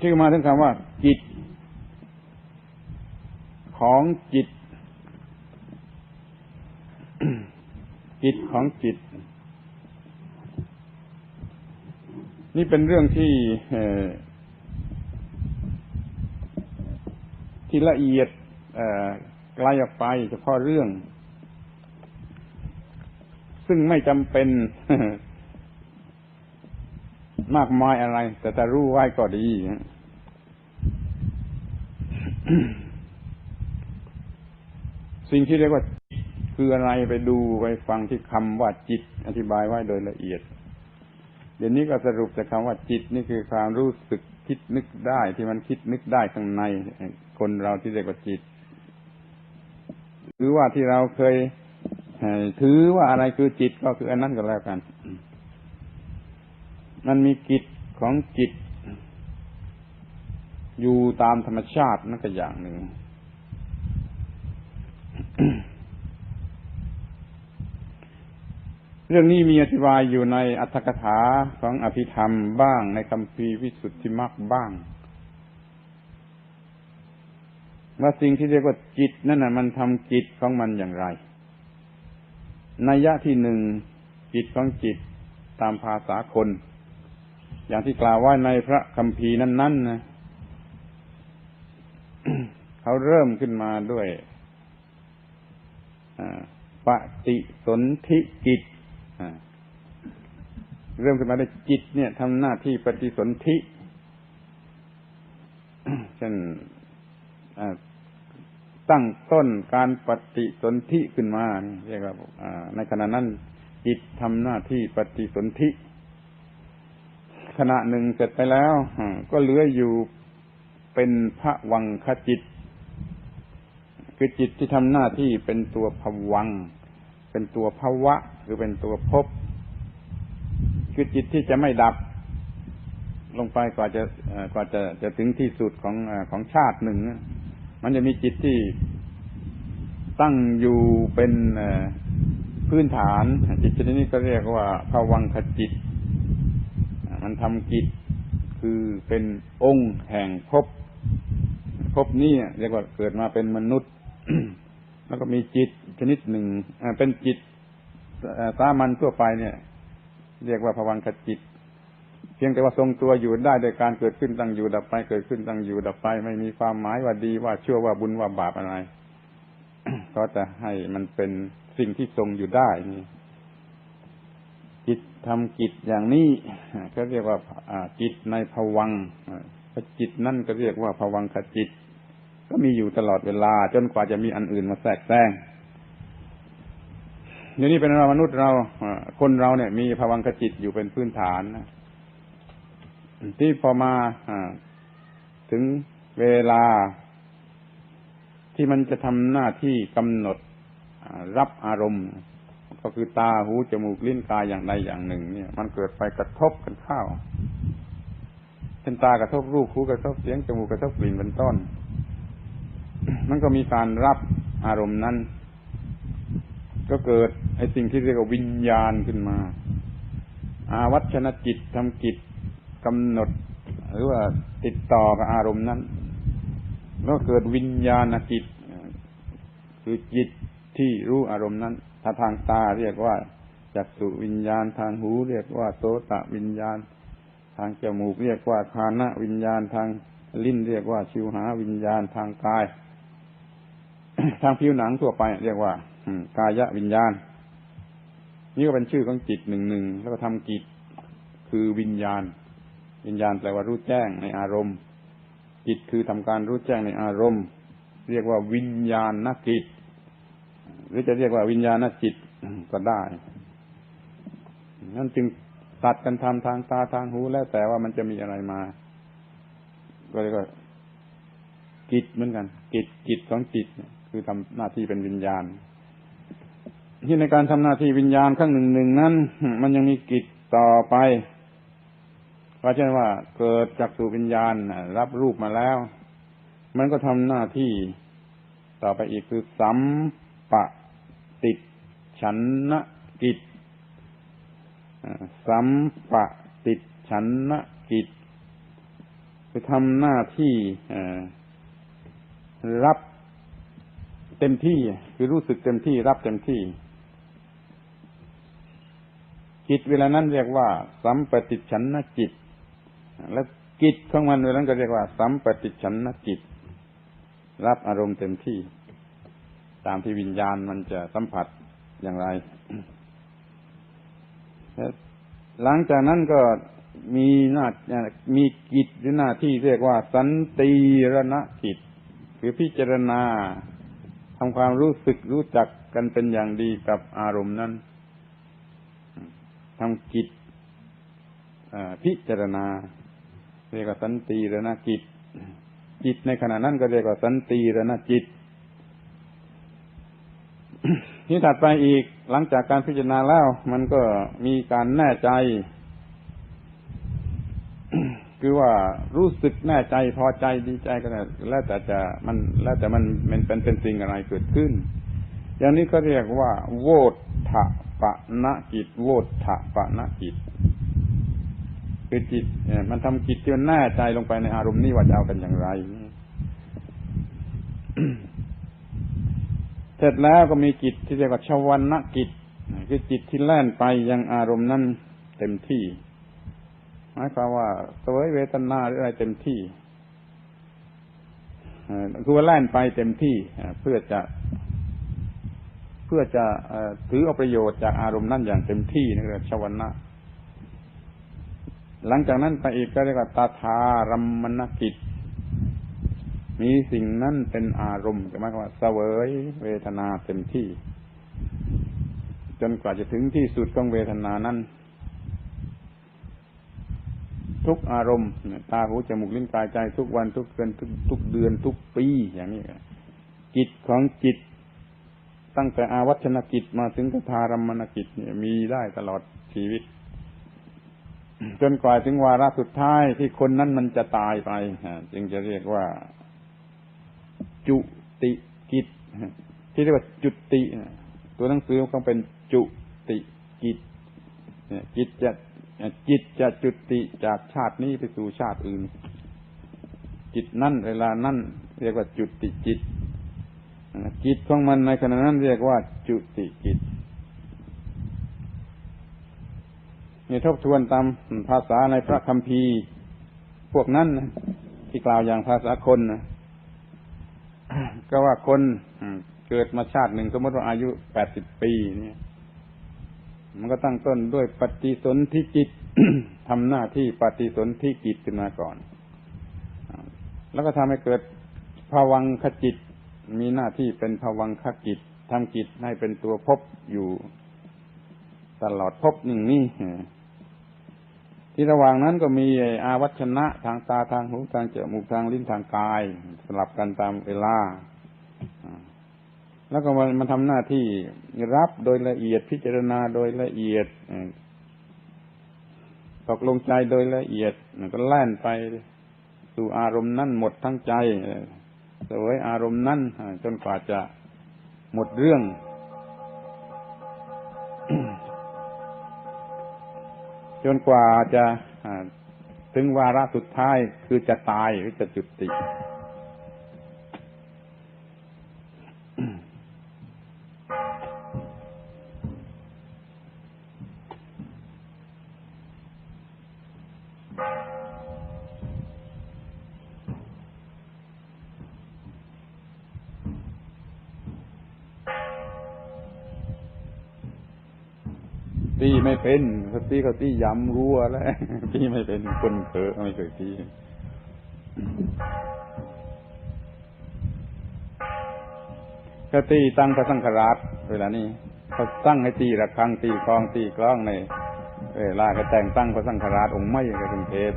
ที่มาถึงคำว่า จิต ของจิต จิตของจิต นี่เป็นเรื่องที่ที่ละเอียดไกลออกไปเฉพาะเรื่อง ซึ่งไม่จำเป็น มากมายอะไร แต่ถ้ารู้ไว้ก็ดีสิ่งที่เรียกว่าคืออะไรไปดูไปฟังที่คำว่าจิต อธิบายไว้โดยละเอียด เดี๋ยวนี้ก็สรุปจากคำว่าจิตนี่คือความรู้สึกคิดนึกได้ที่มันคิดนึกได้ข้างใน คนเราที่เรียกว่าจิต หรือว่าที่เราเคยถือว่าอะไรคือจิตก็คืออันนั้นก็แล้วกัน มันมีกิจของจิต อยู่ตามธรรมชาตินั่นก็อย่างหนึ่ง เรื่องนี้มีอธิบายอยู่ในอัตถกถาของอภิธรรมบ้างในคำพีวิสุทธิมรรคบ้างว่าสิ่งที่เรียกว่าจิตนั่นน่ะมันทำจิตของมันอย่างไรนัยยะที่หนึ่งจิตของจิตตามภาษาคน อย่างที่กล่าวว่าในพระคัมภีร์นั้นๆนะเขาเริ่มขึ้นมาด้วยปฏิสนธิจิตเริ่มขึ้นมาด้วยจิต เนี่ยทำหน้าที่ปฏิสนธิเช่นตั้งต้นการปฏิสนธิขึ้นมาเรียกว่าในขณะนั้นจิตทำหน้าที่ปฏิสนธิ ขณะหนึ่งเสร็จไปแล้วก็เหลืออยู่เป็นพระวังคจิต คือจิตที่ทำหน้าที่เป็นตัวภวัง เป็นตัวภวะ คือเป็นตัวภพคือจิตที่จะไม่ดับ ลงไปกว่าจะกว่าจะจะถึงที่สุดของของชาติหนึ่ง มันจะมีจิตที่ตั้งอยู่เป็นพื้นฐาน จิตชนิดนี้ก็เรียกว่าภวังคจิต มันทำกิจคือเป็นองค์แห่งภพภพนี้เรียกว่าเกิดมาเป็นมนุษย์ แล้วก็มีจิตชนิดหนึ่งเป็นจิตสามัญทั่วไปเนี่ย เรียกว่าภวังคจิต เพียงแต่ว่าทรงตัวอยู่ได้โดยการเกิดขึ้นตั้งอยู่ดับไป เกิดขึ้นตั้งอยู่ดับไป ไม่มีความหมายว่าดีว่าชั่วว่าบุญว่าบาปอะไร ก็จะให้มันเป็นสิ่งที่ทรงอยู่ได้นี่ จิตทำกิจอย่างนี้ก็เรียกว่าจิตในภวังจิตนั่นก็เรียกว่าภวังขจิต ก็มีอยู่ตลอดเวลา จนกว่าจะมีอันอื่นมาแทรกแซงอย่างนี้เป็นเรามนุษย์เราคนเราเนี่ย มีภวังขจิตอยู่เป็นพื้นฐานที่พอมาถึงเวลา ที่มันจะทำหน้าที่กำหนดรับอารมณ์ ก็คือตาหูจมูกลิ้นกายอย่างใดอย่างหนึ่ง เนี่ย มันเกิดไปกระทบกันเข้าเช่นตากระทบรูปหูกระทบเสียงจมูกกระทบกลิ่นเป็นต้น มันก็มีการรับอารมณ์นั้น ก็เกิดไอ้สิ่งที่เรียกว่าวิญญาณขึ้นมา อาวัชนจิตทำกิจกำหนด หรือว่าติดต่อกับอารมณ์นั้นแล้วเกิดวิญญาณจิต คือจิตที่รู้อารมณ์นั้น ถ้าทางตาเรียกว่าจักสุวิญญาณ ทางหูเรียกว่าโสตวิญญาณ ทางจมูกเรียกว่าคานะวิญญาณ ทางลิ้นเรียกว่าชิวหาวิญญาณ ทางกาย ทางผิวหนังทั่วไป เรียกว่ากายะวิญญาณ นี่ก็เป็นชื่อของจิตหนึ่งหนึ่งแล้วก็ทำกิจคือวิญญาณ วิญญาณแปลว่ารู้แจ้งในอารมณ์จิตคือทำการรู้แจ้งในอารมณ์ เรียกว่าวิญญาณนักกิจ หรือจะเรียกว่าวิญญาณจิตก็ได้ นั่นจึงตัดกันทำทางตาทางหูแล้วแต่ว่ามันจะมีอะไรมา ก็เรียกว่าจิตเหมือนกันจิตจิตของจิตคือทำหน้าที่เป็นวิญญาณ ที่ในการทำหน้าที่วิญญาณข้างหนึ่งหนึ่งนั้น มันยังมีกิจต่อไปเพราะฉะนั้นว่าเกิดจากสู่วิญญาณรับรูปมาแล้ว มันก็ทำหน้าที่ต่อไปอีกคือสัมปะ ติดฉันนะกิจสัมปะติดฉันนะกิจคือทำหน้าที่รับเต็มที่ คือรู้สึกเต็มที่รับเต็มที่ จิตเวลานั้นเรียกว่า สัมปติฉันนจิต แล้วกิจของมันเวลานั้นก็เรียกว่า สัมปติฉันนจิต รับอารมณ์เต็มที่ ตามที่วิญญาณมันจะสัมผัสอย่างไร หลังจากนั้นก็มีหน้ามีกิจหรือหน้าที่เรียกว่า สันติรณกิจคือพิจารณาทำความรู้สึกรู้จักกันเป็นอย่างดีกับอารมณ์นั้นทำกิจพิจารณา เรียกว่าสันติรณกิจจิตในขณะนั้นก็เรียกว่าสันติรณจิต ที่ถัดไปอีกหลังจากการพิจารณาแล้ว มันก็มีการแน่ใจ คือว่ารู้สึกแน่ใจพอใจดีใจก็ได้แล้วแต่จะมันแล้วแต่มันมันเป็นเป็นสิ่งอะไรเกิดขึ้น อย่างนี้ก็เรียกว่า โวทะปะนะจิตโวทะปะนะจิตคือจิตมันทำจิตที่มันแน่ใจลงไปในอารมณ์นี้ว่าจะเอากันอย่างไร สร็จแล้วก็มีจิตที่เรียกว่าชวันนกิจคือจิตที่แล่นไปยังอารมณ์นั้นเต็มที่หมายความว่าสวยเวทนาหรืออะไรเต็มที่คือว่าแล่นไปเต็มที่เพื่อจะ เพื่อจะถือเอาประโยชน์จากอารมณ์นั้นอย่างเต็มที่นี่คือชวันนะหลังจากนั้นไปอีกก็เรียกว่าตาทารัมมณกิจ มีสิ่งนั้นเป็นอารมณ์หมายความว่าเสวยเวทนาเต็มที่ จนกว่าจะถึงที่สุดของเวทนานั้น ทุกอารมณ์ตาหูจมูกลิ้นกายใจทุกวันทุกเดือนทุกทุกเดือนทุกปีอย่างนี้จิตของจิตตั้งแต่อาวัชนกิจมาถึงกทารัมมณกิจเนี่ยมีได้ตลอดชีวิต จนกว่าถึงวาระสุดท้ายที่คนนั้นมันจะตายไปจึงจะเรียกว่า จุติกิจที่เรียกว่าจุติ ตัวหนังสือมันเป็นจุติกิจจิตจะจิตจะจุติจากชาตินี้ไปสู่ชาติอื่น จิตนั่นเวลานั่นเรียกว่าจุติจิตจิตของมันในขณะนั้นเรียกว่าจุติจิตนี่ทบทวนตามภาษาในพระคัมภีร์ พวกนั้นที่กล่าวอย่างภาษาคนนะ ก็ว่าคนเกิดมาชาติหนึ่งสมมติว่าอายุแปดสิบปี เนี่ย มันก็ตั้งต้นด้วยปฏิสนธิจิตทำหน้าที่ปฏิสนธิจิตขึ้นมาก่อน แล้วก็ทำให้เกิดภวังคจิต มีหน้าที่เป็นภวังคจิตทำจิตให้เป็นตัวพบอยู่ตลอดพบหนึ่งนี่ที่ระหว่างนั้นก็มีอาวัชนะทางตาทางหูทางจมูกทางลิ้นทางกาย สลับกันตามเวลา แล้วก็มันมันทำหน้าที่รับโดยละเอียดพิจารณาโดยละเอียดตกลงใจโดยละเอียดก็แล่นไปสู่อารมณ์นั้นหมดทั้งใจสวยอารมณ์นั้นจนกว่าจะหมดเรื่อง จนกว่าจะถึงวาระสุดท้ายคือจะตายหรือจะจุติ ตีไม่เป็นสตีเขาตีย้ำรัวแล้วตีไม่เป็นคนเถอะไม่เคยตีก็ตีตั้งพระสังฆราชเวลานี้เขาตั้งให้ตีระฆังตีกลองตีกล้องในเวลาเขาแต่งตั้งพระสังฆราชองค์ไม่กับเป็นเทพ